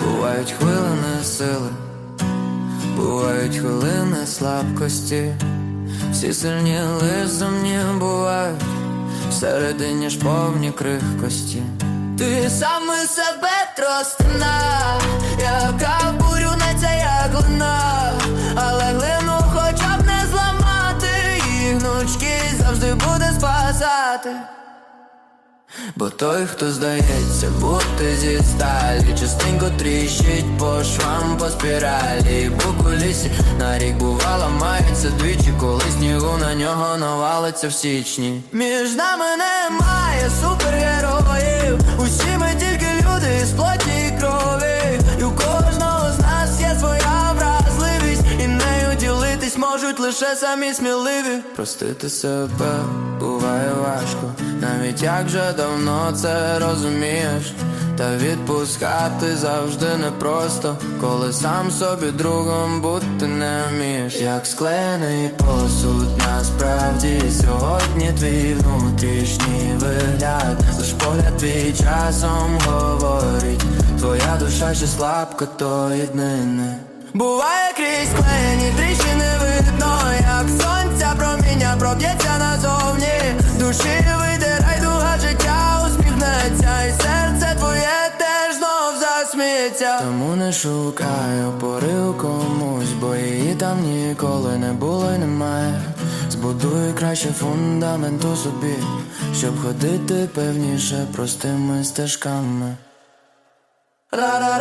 Бувають хвилини сили, бувають хвилини слабкості, всі сильні лиш сумні бувають, всередині ж повні крихкості. Ти саме себе тростина, яка гнучкість завжди буде спасати. Бо той, хто здається, бути зі сталі, частенько тріщить по швам по спіралі, Бук у лісі на рік бувало, мається двічі, коли снігу на нього навалиться в січні. Між нами немає супергероїв, усі ми тільки люди з плоті можуть лише самі сміливі. Простити себе буває важко, навіть як вже давно це розумієш. Та відпускати завжди непросто, коли сам собі другом бути не вмієш. Як склеєний посуд, насправді сьогодні твій внутрішній вигляд, лиш погляд твій часом говорить, твоя душа ще слабка, то єдине. Буває крізь склеєні тріщини проб'ється назовні, душі вийде райдуга життя усміхнеться, і серце твоє теж знов засміється. Тому не шукай опори у комусь, бо її там ніколи не було й немає. Збудуй краще фундамент у собі, щоб ходити певніше простими стежками. Ра-ра-ра-ра-ра